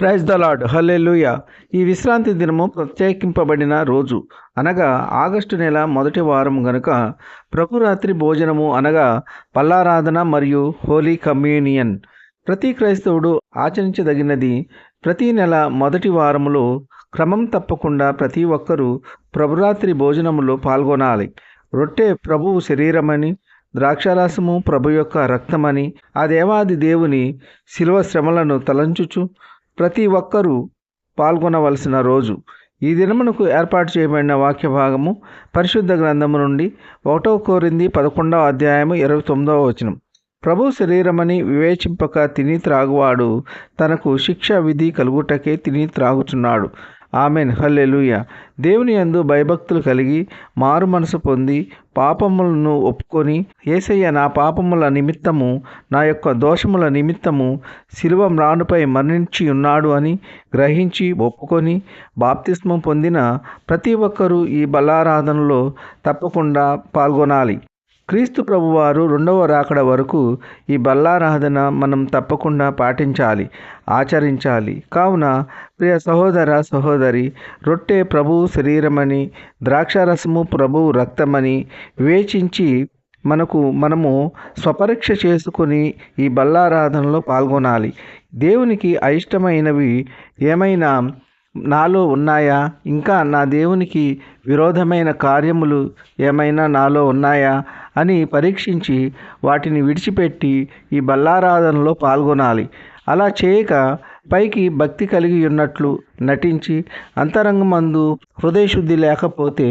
Praise the lord హల్లెలూయ. ఈ విశ్రాంతి దినము ప్రత్యేకింపబడిన రోజు. అనగా ఆగస్టు నెల మొదటి వారం గనుక ప్రభురాత్రి భోజనము అనగా పల్లారాధన మరియు హోలీ కమ్యూనియన్. ప్రతి క్రైస్తవుడు ఆచరించదగినది ప్రతి నెల మొదటి వారములో క్రమం తప్పకుండా ప్రతి ఒక్కరూ ప్రభురాత్రి భోజనములో పాల్గొనాలి. రొట్టె ప్రభువు శరీరమని ద్రాక్షారాసము ప్రభు యొక్క రక్తమని ఆ దేవాది దేవుని శిలువ శ్రమలను తలంచుచు ప్రతి ఒక్కరూ పాల్గొనవలసిన రోజు. ఈ దినమునకు ఏర్పాటు చేయబడిన వాక్య భాగము పరిశుద్ధ గ్రంథము నుండి ఒకటో కోరింది పదకొండవ అధ్యాయము ఇరవై తొమ్మిదవ వచనం. ప్రభు శరీరమని వివేచింపక తిని త్రాగువాడు తనకు శిక్ష విధి కలుగుటకే తిని త్రాగుచున్నాడు. ఆమెన్. హల్లెలుయ. దేవుని యందు భయభక్తులు కలిగి మారు మనసు పొంది పాపములను ఒప్పుకొని ఏసయ్య నా పాపముల నిమిత్తము నా యొక్క దోషముల నిమిత్తము శిలువ మ్రానుపై మరణించి ఉన్నాడు అని గ్రహించి ఒప్పుకొని బాప్తిస్మం పొందిన ప్రతి ఒక్కరూ ఈ బలారాధనలో తప్పకుండా పాల్గొనాలి. క్రీస్తు ప్రభువారు రెండవ రాకడ వరకు ఈ బల్లారాధన మనం తప్పకుండా పాటించాలి ఆచరించాలి. కావున ప్రియ సహోదర సహోదరి రొట్టె ప్రభువు శరీరమని ద్రాక్షారసము ప్రభువు రక్తమని వేచించి మనకు మనము స్వపరీక్ష చేసుకుని ఈ బల్లారాధనలో పాల్గొనాలి. దేవునికి అయిష్టమైనవి ఏమైనా నాలో ఉన్నాయా? ఇంకా నా దేవునికి విరోధమైన కార్యములు ఏమైనా నాలో ఉన్నాయా? అని పరీక్షించి వాటిని విడిచిపెట్టి ఈ బల్లారాధనలో పాల్గొనాలి. అలా చేయక పైకి భక్తి కలిగి ఉన్నట్లు నటించి అంతరంగమందు హృదయశుద్ధి లేకపోతే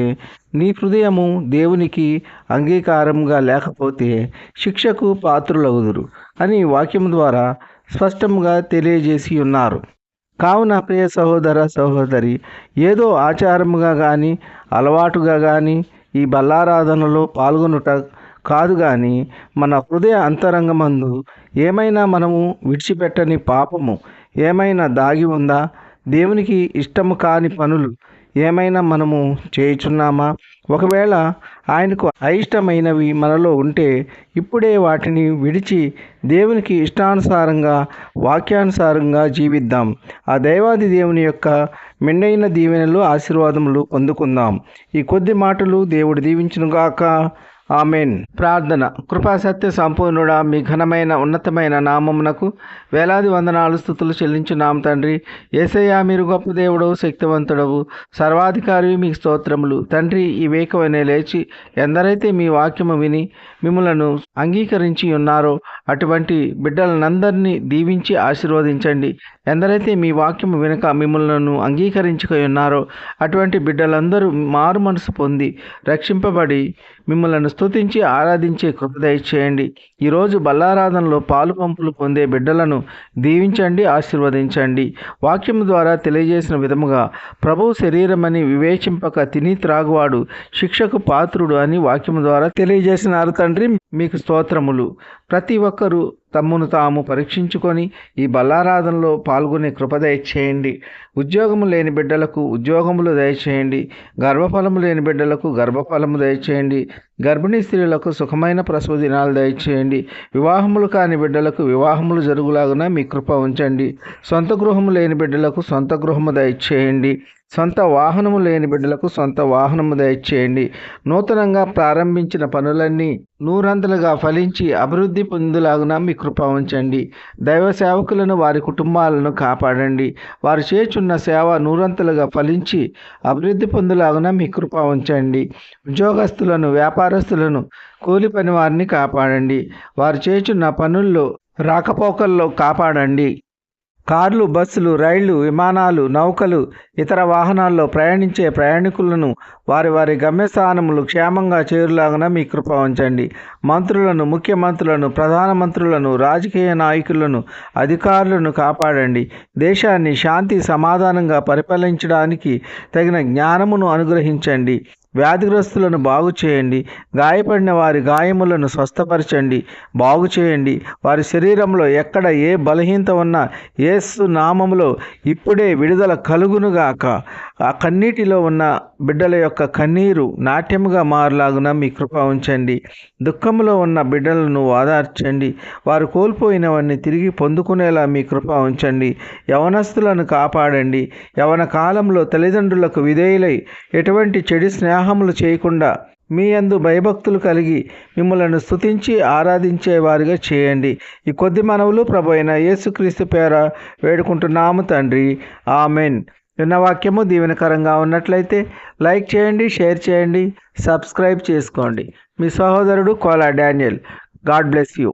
నీ హృదయము దేవునికి అంగీకారంగా లేకపోతే శిక్షకు పాత్రులగుదురు అని వాక్యం ద్వారా స్పష్టంగా తెలియజేసి ఉన్నారు కావున ప్రియ సహోదర సహోదరి ఏదో ఆచారముగా కానీ అలవాటుగా కానీ ఈ బల్లారాధనలో పాల్గొనుట కాదు కానీ మన హృదయ అంతరంగమందు ఏమైనా మనము విడిచిపెట్టని పాపము ఏమైనా దాగి ఉందా? దేవునికి ఇష్టము కాని పనులు ఏమైనా మనము చేయుచున్నామా? ఒకవేళ ఆయనకు అయిష్టమైనవి మనలో ఉంటే ఇప్పుడే వాటిని విడిచి దేవునికి ఇష్టానుసారంగా వాక్యానుసారంగా జీవిద్దాం. ఆ దైవాది దేవుని యొక్క మెండైన దీవెనలు ఆశీర్వాదములు పొందుకుందాం ఈ కొద్ది మాటలు దేవుడు దీవించునుగాక. ఆమెన్. ప్రార్థన. కృపాసత్య సంపూర్ణుడా మీ ఘనమైన ఉన్నతమైన నామమునకు వేలాది వందనాలు స్థుతులు చెల్లించున్నాం తండ్రి. ఏసయ్యా మీరు గొప్ప దేవుడవు శక్తివంతుడవు సర్వాధికారి మీకు స్తోత్రములు. తండ్రి ఈ వేకవనే లేచి ఎందరైతే మీ వాక్యము విని మిమ్మలను అంగీకరించి ఉన్నారో అటువంటి బిడ్డలనందరినీ దీవించి ఆశీర్వదించండి. ఎందరైతే మీ వాక్యము వినక మిమ్మలను అంగీకరించుకొని ఉన్నారో అటువంటి బిడ్డలందరూ మారు మనసు పొంది రక్షింపబడి మిమ్మల్ని స్తుతించి ఆరాధించే కృప దయచేయండి ఈరోజు బల్లారాధనలో పాలు పంపులు పొందే బిడ్డలను దీవించండి ఆశీర్వదించండి. వాక్యం ద్వారా తెలియజేసిన విధముగా ప్రభువు శరీరమని వివేచింపక తిని త్రాగువాడు శిక్షకు పాత్రుడు అని వాక్యం ద్వారా తెలియజేసినారు తండ్రి. మీకు స్తోత్రములు. ప్రతి ఒక్కరూ తమ్మును తాము పరీక్షించుకొని ఈ బల్లారాధనలో పాల్గొనే కృప దయచేయండి. ఉద్యోగము లేని బిడ్డలకు ఉద్యోగములు దయచేయండి. గర్భఫలము లేని బిడ్డలకు గర్భఫలము దయచేయండి. గర్భిణీ స్త్రీలకు సుఖమైన ప్రసవ దినాలు దయచేయండి. వివాహములు కాని బిడ్డలకు వివాహములు జరుగులాగున మీ కృప ఉంచండి. సొంత గృహము లేని బిడ్డలకు సొంత గృహము దయచేయండి. సొంత వాహనము లేని బిడ్డలకు సొంత వాహనము దయచేయండి. నూతనంగా ప్రారంభించిన పనులన్నీ నూరంతలుగా ఫలించి అభివృద్ధి పొందులాగున మీ కృప ఉంచండి. దైవ సేవకులను వారి కుటుంబాలను కాపాడండి. వారు చేచున్న సేవ నూరంతలుగా ఫలించి అభివృద్ధి పొందులాగున మీ కృప ఉంచండి. ఉద్యోగస్తులను వ్యాపారస్తులను కూలి పని వారిని కాపాడండి. వారు చేచున్న పనుల్లో రాకపోకల్లో కాపాడండి. కార్లు బస్సులు రైళ్ళు విమానాలు నౌకలు ఇతర వాహనాల్లో ప్రయాణించే ప్రయాణికులను వారి వారి గమ్యస్థానములు క్షేమంగా చేరులాగన మీ కృప ఉంచండి. మంత్రులను ముఖ్యమంత్రులను ప్రధానమంత్రులను రాజకీయ నాయకులను అధికారులను కాపాడండి. దేశాన్ని శాంతి సమాధానంగా పరిపాలించడానికి తగిన జ్ఞానమును అనుగ్రహించండి. వ్యాధిగ్రస్తులను బాగు చేయండి. గాయపడిన వారి గాయములను స్వస్థపరచండి. బాగు చేయండి. వారి శరీరంలో ఎక్కడ ఏ బలహీనత ఉన్నా యేసు నామములో ఇప్పుడే విడుదల కలుగునుగాక ఆ కన్నీటిలో ఉన్న బిడ్డల యొక్క కన్నీరు నాట్యముగా మారలాగున మీ కృప ఉంచండి. దుఃఖంలో ఉన్న బిడ్డలను ఓదార్చండి. వారు కోల్పోయినవన్నీ తిరిగి పొందుకునేలా మీ కృప ఉంచండి. యవనస్తులను కాపాడండి. యవన కాలంలో తల్లిదండ్రులకు విధేయులై ఎటువంటి చెడు స్నేహములు చేయకుండా మీ అందు భయభక్తులు కలిగి మిమ్మలను స్తుతించి ఆరాధించేవారిగా చేయండి. ఈ కొద్ది మనవులు ప్రభు అయిన యేసుక్రీస్తు పేర వేడుకుంటున్నాము తండ్రి. ఆమెన్. విన్న వాక్యము దీవెనకరంగా ఉన్నట్లయితే లైక్ చేయండి షేర్ చేయండి సబ్స్క్రైబ్ చేసుకోండి. మీ సహోదరుడు Kola Daniel. God bless you.